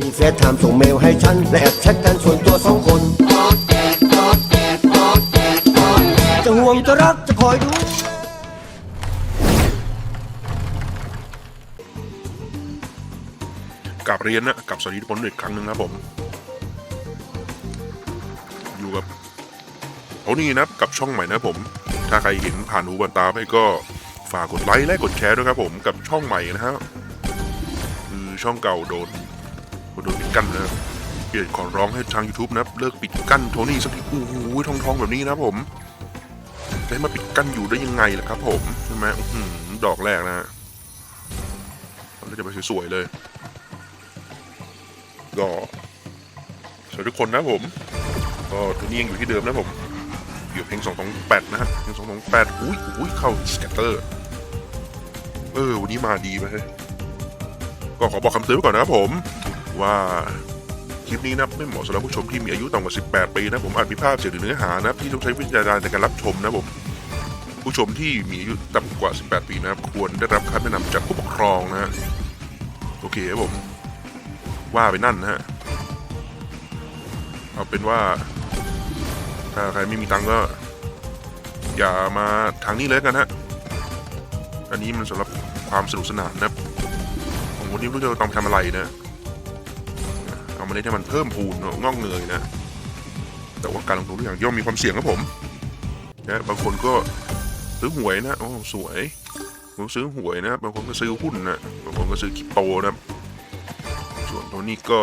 มีเฟซไทม์ส่งเมลให้ฉัน และแอบแชทกันส่วนตัวสองคน จะห่วงจะรักจะคอยดู กลับเรียนนะกลับสวัสดีทุกคนอีกครั้งหนึ่งนะผม อยู่กับโทนี่นะกับช่องใหม่นะผม ถ้าใครเห็นผ่านหูผ่านตาไปก็ฝากกดไลค์และกดแชร์ด้วยครับผมกับช่องใหม่นะครับคือช่องเก่าโดน กันนะครับเปลี่ยนขอร้องให้ทาง YouTube นะเลิกปิดกั้นโทนี่สักทีโอ้โหทองทองๆแบบนี้นะผมจะให้มาปิดกั้นอยู่ได้ยังไงล่ะครับผมใช่ไหมอื้อหือดอกแรกนะฮะเราจะไปสวยๆเลยก็สวัสดีทุกคนนะผม ก็ทุนนี้ยังอยู่ที่เดิมนะผมอยู่เพลงสองสองแปดนะฮะเพลงสองสองแปดอุ้ยอุ้ยเข้าสแกตเตอร์เออวันนี้มาดีไหมก็ขอบอกคำเตือนไว้ก่อนนะครับผม ว่า คลิปนี้นะไม่เหมาะสำหรับผู้ชมที่มีอายุต่ำกว่า 18 ปีนะผมอาจมีภาพเสียงหรือเนื้อหานะที่ต้องใช้วิจารณญาณในการรับชมนะผมผู้ชมที่มีอายุต่ำกว่า 18 ปีนะครับควรได้รับคำแนะนำจากผู้ปกครองนะฮะโอเคครับผมว่าไปนั่นนะฮะเอาเป็นว่า ถ้าใครไม่มีตังก็ อย่ามาทางนี้เลยกันฮะอันนี้มันสำหรับความสนุกสนานนะครับของวันนี้ไม่รู้จะต้องทำอะไรนะ เอามล่นให้มันเพิ่มพูนงอกเงยนะ แต่ว่าการลงทุนทุกอย่างย่อมมีความเสี่ยงครับผมนะบางคนก็ซื้อหวยนะโอ้สวยบางคนซื้อหวยนะบางคนก็ซื้อหุ้นนะบางคนก็ซื้อคริปโตนะส่วนโทนี่ก็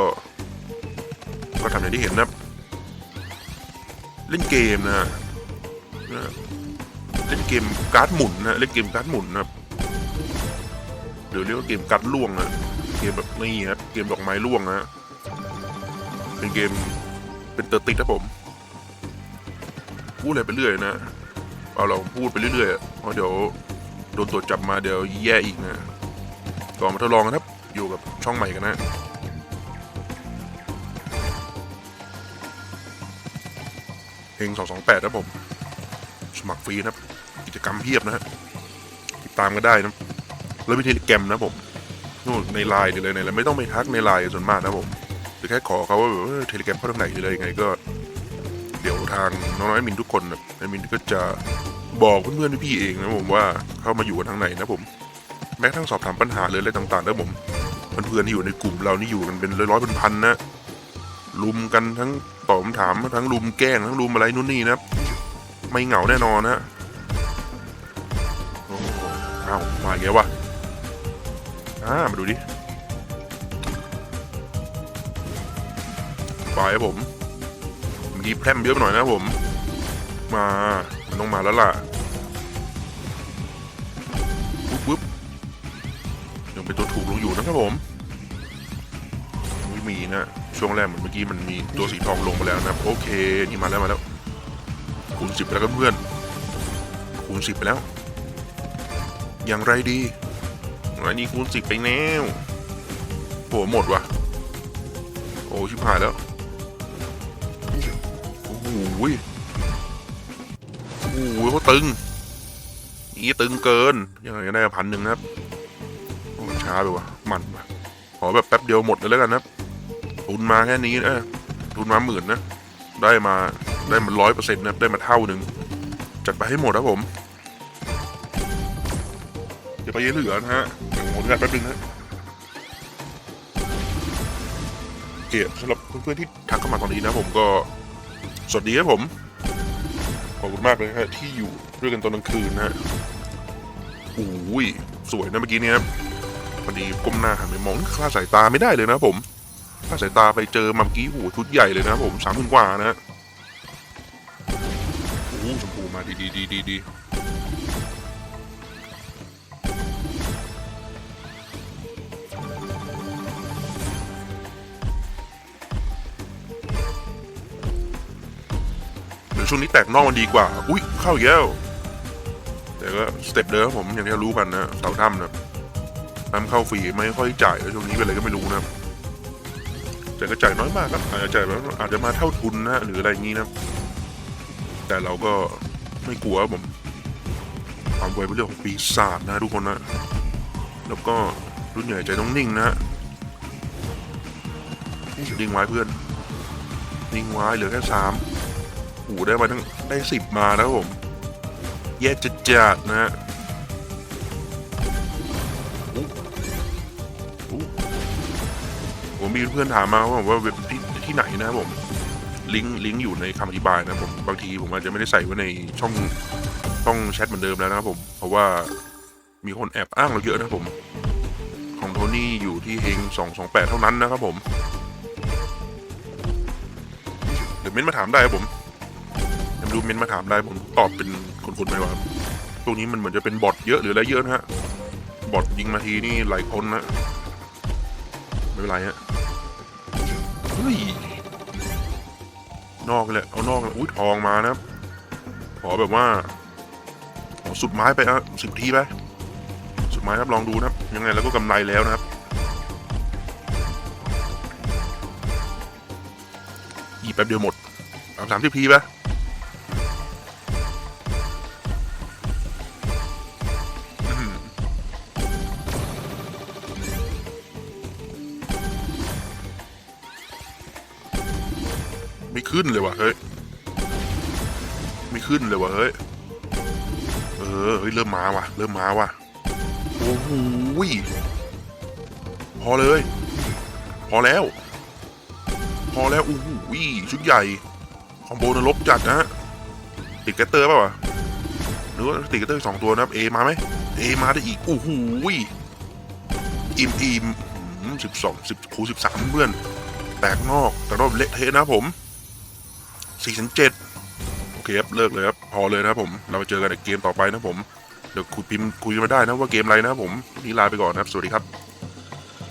ก็ทำอย่างที่เห็นนะเล่นเกมนะนะเล่นเกมการ์ดหมุนนะเล่นเกมการ์ดหมุนนะหรือเรียกว่าเกมการ์ดล่วงนะเกมแบบนี้ครับเกมดอกไม้ล่วงนะ เป็นเกมเป็นเตอร์ติดนะผม พูดอะไรไปเรื่อยนะ เอาเราพูดไปเรื่อยๆอะเพราะเดี๋ยวโดนตรวจจับมาเดี๋ยวแย่อีกนะก่อนมาทดลองกันครับ อยู่กับช่องใหม่กันนะเพลง228นะผม สมัครฟรีนะครับ กิจกรรมเพียบนะฮะติดตามก็ได้นะแล้วมีเทเลแกรมนะผมนู่นในไลน์เลยในอะไรไม่ต้องไปทักในไลน์ส่วนมากนะผมือแค่ขอเขาว่าแบบเทเลแกรมเข้าทางไหนหรืออะไรยังไงก็ เดี๋ยวทางน้องๆแอดมินทุกคนนะแอดมินก็จะบอกเพื่อนๆพี่เองนะผมว่าเข้ามาอยู่กันทางไหนนะผมแม้ทั่งสอบถามปัญหาหรืออะไรต่างๆนะผมเพื่อนๆที่อยู่ในกลุ่มเรานี่อยู่กันเป็นร้อยๆเป็นพันนะลุมกันทั้งตอบคำถามทั้งลุมแกล้งทั้งลุมอะไรนู่นนี่นะไม่เหงาแน่นอนนะอ้โหเอามาอีกแล้ววะอ่ามาดูดิ ไปครับผมเมื่อกี้แพร่มเยอะไปหน่อยนะผม มา มันต้องมาแล้วล่ะปุ๊บปุ๊บยังเป็นตัวถูกลงอยู่นะครับผมไม่มีนะช่วงแรกเหมือนเมื่อกี้มันมีตัวสีทองลงมาแล้วนะโอเคนี่มาแล้วมาแล้วคูณสิบไปแล้วครับเพื่อนคูณสิบไปแล้ว อย่างไรดีอันนี้คูณสิบไปแล้วโหหมดว่ะโอ้ชิบหายแล้ว หยโอ้โหเขาตึง นี่ตึงเกินยังไงได้พันหนึ่งนะครับโอ้ช้าไปวะมันวะขอแบบแป๊บเดียวหมดเลยแล้วกันนะครับทุนมาแค่นี้นะทุนมาหมื่นนะ ได้มาได้มาร้อยเปอร์เซ็นต์นะได้มาเท่าหนึ่งจัดไปให้หมดครับผมอย่าไปเยอะเหลือนะฮะเดี๋ยวผมจัดแป๊บนึงนะโอเคสำหรับเพื่อนๆที่ทักเข้ามาตอนนี้นะผมก็ สวัสดีครับผม ขอบคุณมากเลยฮะที่อยู่ด้วยกันตอนกลางคืนนะฮะโอ้ยสวยนะเมื่อกี้เนี้ครับพอดีก้มหน้าหันไปมองคลาดสายตาไม่ได้เลยนะผมคลาสายตาไปเจอมาเมื่อกี้โหชุดใหญ่เลยนะผมสามพันกว่านะฮะโอ้ชมพูมาดีดีดีดี ยวช่วงนี้แตกนอกมันดีกว่า อุ้ยเข้าอีกแล้วแต่ก็สเต็ปเดิมผมอย่างที่รู้กันนะเสาถ้ำนะน้ำเข้าฟรีไม่ค่อยจ่ายแล้วช่วงนี้เป็นอะไรก็ไม่รู้นะครับแต่ก็จ่ายน้อยมากครับอาจจะจ่ายแบบอาจจะมาเท่าทุนนะหรืออะไรอย่างนี้นะแต่เราก็ไม่กลัวผมความไวเป็นเรื่องของปีศาจนะทุกคนนะแล้วก็รุ่นใหญ่ใจต้องนิ่งนะนิ่งไว้เพื่อน นิ่งไว้เหลือแค่สาม โอ้ได้มาทั้งได้สิบมานะครับผมแย่จัดจัดๆนะฮะโอ้โหผมมีเพื่อนถามมาว่าว่าเว็บที่ที่ไหนนะครับผมลิงก์ลิงก์อยู่ในคำอธิบายนะครับผมบางทีผมอาจจะไม่ได้ใส่ไว้ในช่องช่องแชทเหมือนเดิมแล้วนะครับผมเพราะว่ามีคนแอบอ้างเราเยอะนะครับผม ของโทนี่อยู่ที่เฮง228เท่านั้นนะครับผมเดี๋ยวเม้นมาถามได้ครับผม ดูเม้นมาถามได้ผมตอบเป็นคนๆไปว่าครับพวกนี้มันเหมือนจะเป็นบอทเยอะหรืออะไรเยอะนะฮะ บอทยิงมาทีนี่หลายคนนะ ไม่เป็นไรฮะ เฮ้ย นอกเลยเอานอกเลยอุ้ยทองมานะครับ ขอแบบว่าขอสุดไม้ไปอะสิบทีไป สุดไม้ครับลองดูนะครับ ยังไงแล้วก็กำไรแล้วนะครับอีกแป๊บเดียวหมดสามสิบทีไป ขึ้นเลยว่ะเฮ้ยไม่ขึ้นเลยว่ะเฮ้ยเออเฮ้ยเริ่มมาว่ะ เริ่มมาว่ะโอ้โหพอเลย พอแล้ว พอแล้วโอ้โหชุดใหญ่คอมโบนรกจัดนะฮะติดแกตเตอร์เปล่าวะหรือว่าติดแกตเตอร์สองตัวนะครับเอมาไหมเอมาได้อีกโอ้โหอิมอิมสิบสองสิบคูสิบสามเพื่อน แตกนอกแต่รอบเละเทะนะผม สี่สิบเจ็ดโอเคครับเลิกเลยครับพอเลยนะครับผม เราไปเจอกันในเกมต่อไปนะผม เดี๋ยวคุยพิมพ์คุยมาได้นะว่าเกมอะไรนะครับผมวันนี้ลาไปก่อนนะครับ สวัสดีครับ